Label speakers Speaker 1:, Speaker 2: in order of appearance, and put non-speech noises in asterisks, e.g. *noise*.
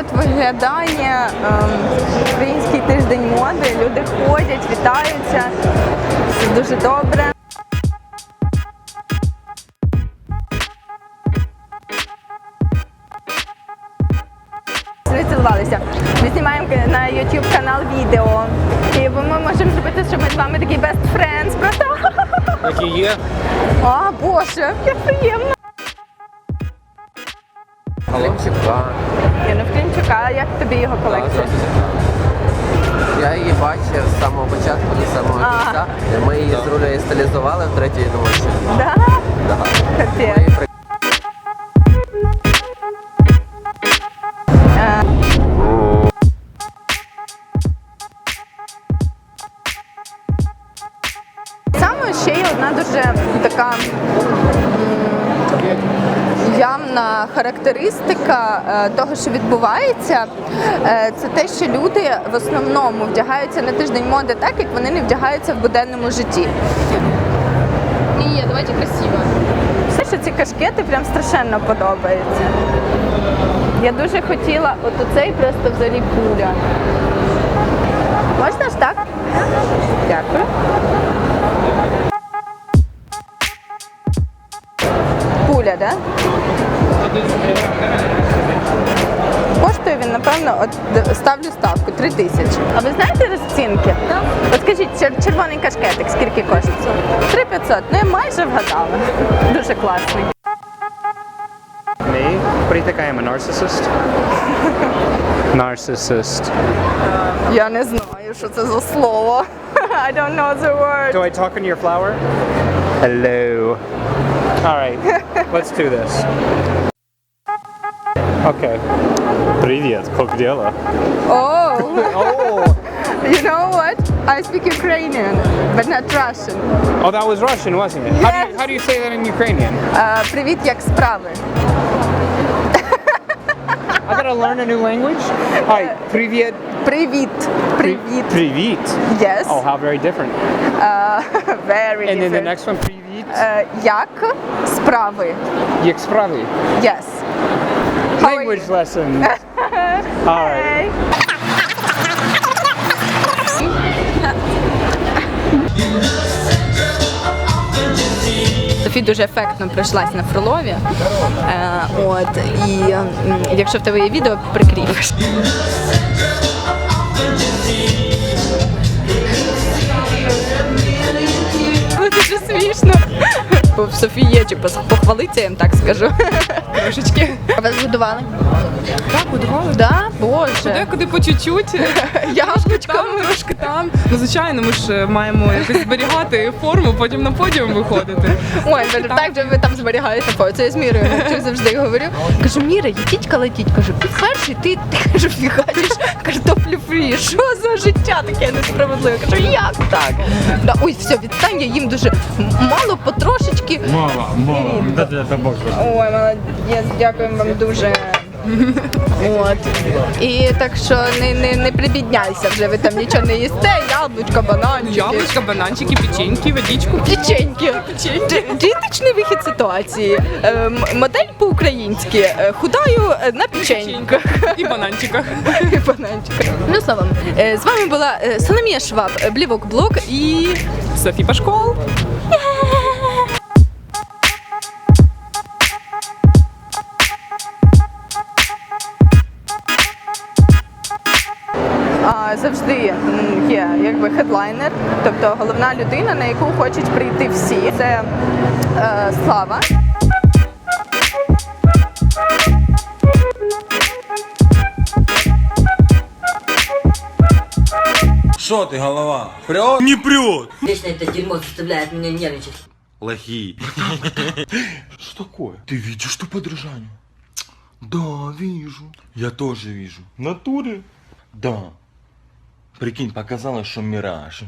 Speaker 1: от виглядає ем, український тиждень моди. Люди ходять, вітаються. Це дуже добре. Ми цілувалися. Ми знімаємо на YouTube канал відео. І ми можемо зробити, що ми з вами такі best friends. Просто
Speaker 2: Так і є.
Speaker 1: а, Боже, як приємно.
Speaker 3: Климчука.
Speaker 1: Я не в Клінчука, а як тобі його колекція?
Speaker 3: Я її бачив з самого початку до самого кінця. Ми її з рулею стилізували в третій її при-
Speaker 1: Саме ще є одна дуже така явна характеристика е, того, що відбувається, Е, це те, що люди в основному вдягаються на тиждень моди так, як вони не вдягаються в буденному житті.
Speaker 4: Не, давайте красиво.
Speaker 1: Все, що ці кашкети прям страшенно подобаються. Я дуже хотіла от оцей просто взагалі пуля. Можна ж так? Дякую. Пуля, да? Коштує він, напевно, от ставлю ставку 3 тисячі. А ви знаєте розцінки? Так. От скажіть, червоний кашкетик скільки коштує? 3500. Ну я майже вгадала. Дуже класний.
Speaker 2: Me? What do you think I am, a narcissist? narcissist.
Speaker 1: Я не знаю, що це за слово. *laughs* I don't know the word.
Speaker 2: Do I talk into your flower? Hello. All right, *laughs* let's do this. Okay. Привет, как дела?
Speaker 1: Oh, *laughs*
Speaker 2: Oh,
Speaker 1: you know what? I speak Ukrainian, but not Russian.
Speaker 2: oh, that was Russian, wasn't it? How, do you,
Speaker 1: Yes.
Speaker 2: how do you say that in Ukrainian?
Speaker 1: Uh, привіт, як справи?
Speaker 2: I gotta learn a new language. Hi, привет.
Speaker 1: Привіт. Привіт.
Speaker 2: Привет.
Speaker 1: Yes.
Speaker 2: Oh, how very different.
Speaker 1: Uh, *laughs* very
Speaker 2: And then the
Speaker 1: different.
Speaker 2: next one, привет.
Speaker 1: Uh, як справи?
Speaker 2: Як справи?
Speaker 1: Yes.
Speaker 2: Language
Speaker 1: you?
Speaker 2: lesson. *laughs* All right.
Speaker 1: Софі дуже ефектно пройшлась на Фролові. Е, от, і м, якщо в тебе є відео, прикріпиш. Бо в Софії є чи пос- я їм так скажу. *laughs* Трошечки. А вас годували?
Speaker 4: Так, будували?
Speaker 1: Да, боже.
Speaker 4: Декуди по чуть-чуть. *laughs*
Speaker 1: Яблучками.
Speaker 4: Там, трошки там. Ну, звичайно, ми ж е, маємо якось зберігати форму, потім на подіум виходити.
Speaker 1: Ой, ви так же ви там зберігаєте фото. Це я з Мірою мовчу, завжди говорю. Кажу, Міра, їдіть калатіть. Кажу, підхарші, ти, ти кажу, фігачиш картоплю фрі. Що за життя таке несправедливе? Кажу, як так? Да, ой, все, відстань, я їм дуже мало, потрошечки.
Speaker 5: Мало, мало. Да, да, да, Бог.
Speaker 1: Ой, молодець, дякуємо вам дуже. От. І так що не, не, не прибідняйся вже, ви там нічого не їсте, яблучко, бананчики.
Speaker 4: Яблучка, бананчики, печеньки, водичку.
Speaker 1: Печеньки. Дієтичний вихід ситуації. Е, м- Модель по-українськи. Е, Худаю е, на печеньках.
Speaker 4: І бананчиках. *laughs*
Speaker 1: І бананчиках. Ну, словом, е, з вами була е, Соломія Шваб, Блівок Блок і
Speaker 4: Софі Пашкол.
Speaker 1: завжди м, є якби хедлайнер, тобто головна людина, на яку хочуть прийти всі. Це е, слава.
Speaker 6: Что ты, голова? Прет? Не прет!
Speaker 7: Вечно это дерьмо заставляет меня нервничать.
Speaker 6: Лохи. Что такое? *laughs* Ты видишь что подражание? Да, вижу. Я тоже вижу. В натуре? Да. Прикинь, показала, що мираж